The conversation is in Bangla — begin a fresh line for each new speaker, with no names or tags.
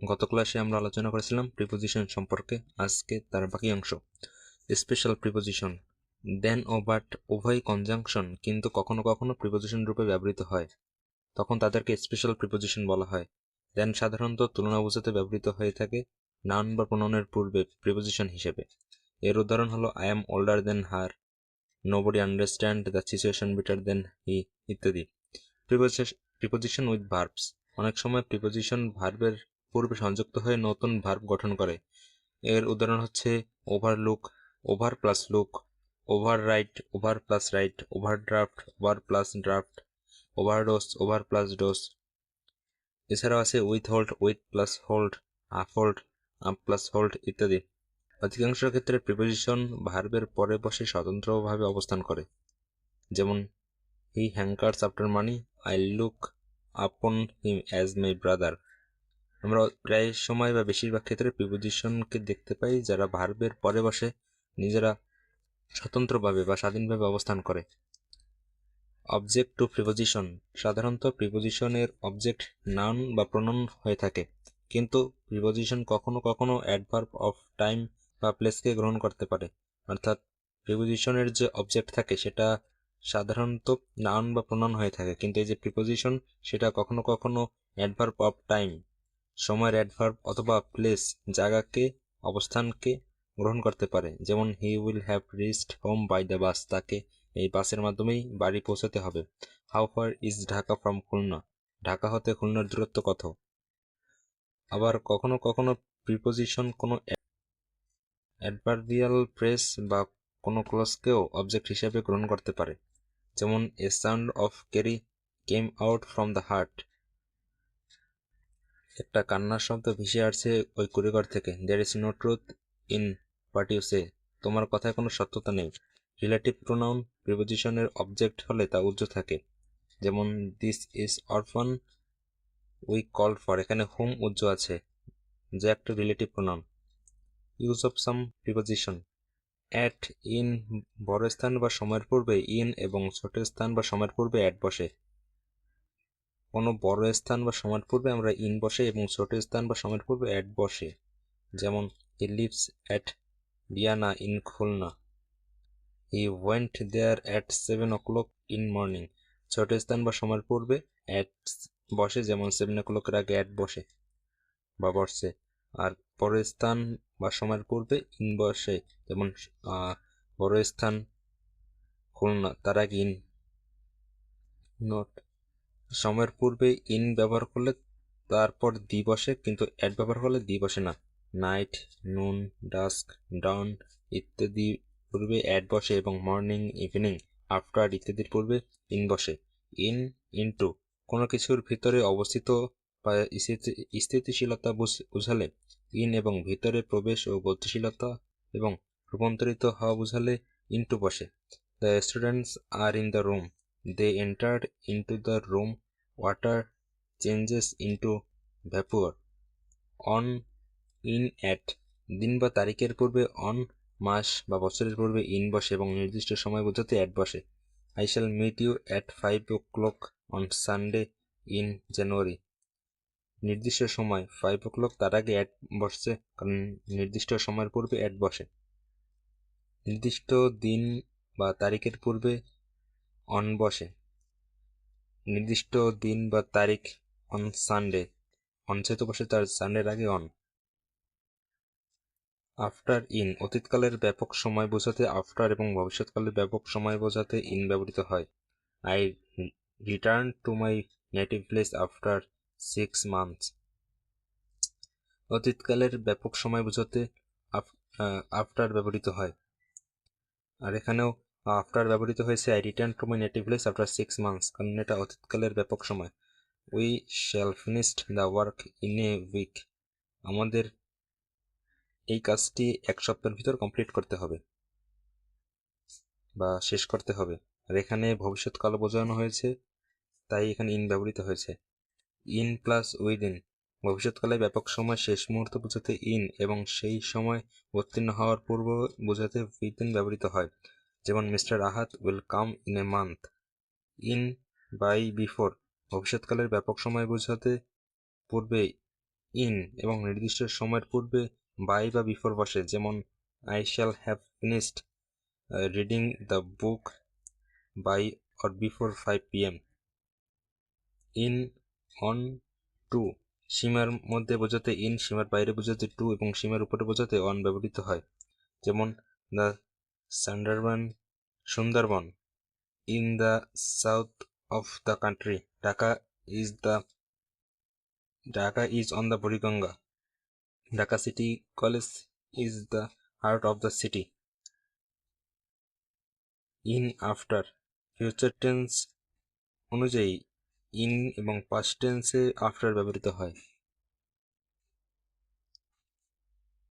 গত ক্লাসে আমরা আলোচনা করেছিলাম প্রিপোজিশন সম্পর্কে। আজকে তার বাকি অংশ। স্পেশাল প্রিপোজিশন দেন ও বাট উভয় কনজাংশন কিন্তু কখনো কখনো প্রিপোজিশন রূপে ব্যবহৃত হয়। তখন তাদেরকে স্পেশাল প্রিপোজিশন বলা হয়। দেন সাধারণত তুলনা বোঝাতে ব্যবহৃত হয়ে থাকে নাউন বা প্রণনের পূর্বে প্রিপোজিশন হিসেবে। এর উদাহরণ হলো I am older than her nobody understand the situation better than he ইত্যাদি। প্রিপোজিশন উইথ ভার্বস অনেক সময় প্রিপোজিশন ভার্বের পূর্বে সংযুক্ত হয়ে নতুন ভার্ব গঠন করে। এর উদাহরণ হচ্ছে overlook over plus look overwrite over plus write overdraft over plus draft overdose over plus dose এছাড়াও আছে withhold with plus hold uphold up plus hold ইত্যাদি। অধিকাংশ ক্ষেত্রে প্রিপোজিশন ভার্বের পরে বসে স্বতন্ত্রভাবে অবস্থান করে। যেমন he hankers after money I look upon him as my brother আমরা প্রায় সময় বা বেশিরভাগ ক্ষেত্রে প্রিপোজিশনকে দেখতে পাই যারা ভার্বের পরে বসে নিজেরা স্বতন্ত্রভাবে বা স্বাধীনভাবে অবস্থান করে। অবজেক্ট টু প্রিপোজিশন সাধারণত প্রিপোজিশনের অবজেক্ট নাউন বা প্রণন হয়ে থাকে, কিন্তু প্রিপোজিশন কখনো কখনো অ্যাডভার্ব অফ টাইম বা প্লেসকে গ্রহণ করতে পারে। অর্থাৎ প্রিপোজিশনের যে অবজেক্ট থাকে সেটা সাধারণত নাউন বা প্রণন হয়ে থাকে, কিন্তু এই যে প্রিপোজিশন সেটা কখনো কখনো অ্যাডভার্ব অফ টাইম সময়ের অ্যাডভার্ব অথবা প্লেস জায়গাকে, অবস্থানকে গ্রহণ করতে পারে। যেমন he will have reached home by the bus তাকে এই বাসের মাধ্যমেই বাড়ি পৌঁছাতে হবে। How far is Dhaka from Khulna? Dhaka হতে খুলনার দূরত্ব কত? আবার কখনো কখনো প্রিপোজিশন কোনো অ্যাডভার্বিয়াল প্রেস বা কোনো ক্লসকেও অবজেক্ট হিসেবে গ্রহণ করতে পারে। যেমন a sound of cry came out from the heart একটা কান্নার শব্দ ভেসে আসছে ওই কুড়িঘর থেকে। There is no truth in what you say তোমার কথায় কোনো সত্যতা নেই। রিলেটিভ প্রোনাউন প্রিপোজিশনের অবজেক্ট হলে তা উজ্জ্ব থাকে। যেমন this is orphan we call for এখানে হোম উজ্জ্ব আছে। যে একটা relative pronoun use of some preposition at in বড় স্থান বা সময়ের পূর্বে ইন এবং ছোট স্থান বা সময়ের পূর্বে অ্যাট বসে। কোনো বড় স্থান বা সময়ের পূর্বে আমরা ইন বসে এবং ছোট স্থান বা সময়ের পূর্বে অ্যাট বসে। যেমন he lives at Vienna in Khulna he went there at seven o'clock in morning ছোট স্থান বা সময়ের পূর্বে অ্যাট বসে, যেমন সেভেন ও ক্লকের আগে অ্যাট বসে বা বসে। আর বড় স্থান বা সময়ের পূর্বে ইন বসে, যেমন বড় স্থান, খুলনা, তার আগে ইন নোট সময়ের পূর্বে ইন ব্যবহার করলে তারপর দি বসে, কিন্তু অ্যাড ব্যবহার করলে দি বসে না। নাইট নুন ডাস্ক ডাউন ইত্যাদি পূর্বে অ্যাড বসে এবং মর্নিং ইভিনিং আফটার ইত্যাদির পূর্বে ইন বসে। ইন ইনটু কোনো কিছুর ভিতরে অবস্থিত বা স্থিতিশীলতা বুঝালে ইন এবং ভিতরে প্রবেশ ও গতিশীলতা এবং রূপান্তরিত হওয়া বুঝালে ইনটু বসে। The students are in the room they entered into the room water changes into vapour on in at দিন বা তারিখের পূর্বে অন মাস বা বছরের পূর্বে ইন বসে এবং নির্দিষ্ট সময় বোঝাতে অ্যাট বসে। I shall meet you at five o'clock on Sunday in January নির্দিষ্ট সময় ফাইভ ও ক্লক তার আগে অ্যাড বসছে, কারণ নির্দিষ্ট সময়ের পূর্বে অ্যাড বসে। নির্দিষ্ট দিন বা তারিখের পূর্বে অন বসে। নির্দিষ্ট দিন বা তারিখ অন সানডে অন বসে তার সানডের আগে অন। আফটার ইন অতীতকালের ব্যাপক সময় বোঝাতে আফটার এবং ভবিষ্যৎকালের ব্যাপক সময় বোঝাতে ইন ব্যবহৃত হয়। I return to my native place after six months অতীতকালের ব্যাপক সময় বোঝাতে আফটার ব্যবহৃত হয়। আর এখানেও আফটার ব্যবহৃত হয়েছে I return to my native place after six months কারণ এটা অতীতকালের ব্যাপক সময়। We shall finished the work in a week আমাদের এই কাজটি এক সপ্তাহের ভিতর কমপ্লিট করতে হবে। বা শেষ করতে হবে। আর এখানে ভবিষ্যৎকাল বোঝানো হয়েছে, তাই এখানে ইন ব্যবহৃত হয়েছে। ইন প্লাস উইদিন ভবিষ্যৎকালে ব্যাপক সময়, শেষ মুহূর্ত বোঝাতে ইন এবং সেই সময় উত্তীর্ণ হওয়ার পূর্ব বোঝাতে উইদিন ব্যবহৃত হয়। যেমন mister Ahad will come in a month, in by before. ভবিষ্যৎকালের ব্যাপক সময় বোঝাতে পূর্বে ইন এবং নির্দিষ্ট সময়ের পূর্বে বাই বা বিফোর বসে। যেমন, I shall have finished reading the book by or before five P M in on to, সীমার মধ্যে বোঝাতে ইন, সীমার বাইরে বোঝাতে টু এবং সীমার উপরে বোঝাতে অন ব্যবহৃত হয়। যেমন, the Sundarban Sundarban in the south of the country Dhaka is the Dhaka is on the Buriganga Dhaka City College is the heart of the city in after future tense অনুযায়ী ইন এবং পাস্ট টেন্সে আফটার ব্যবহৃত হয়।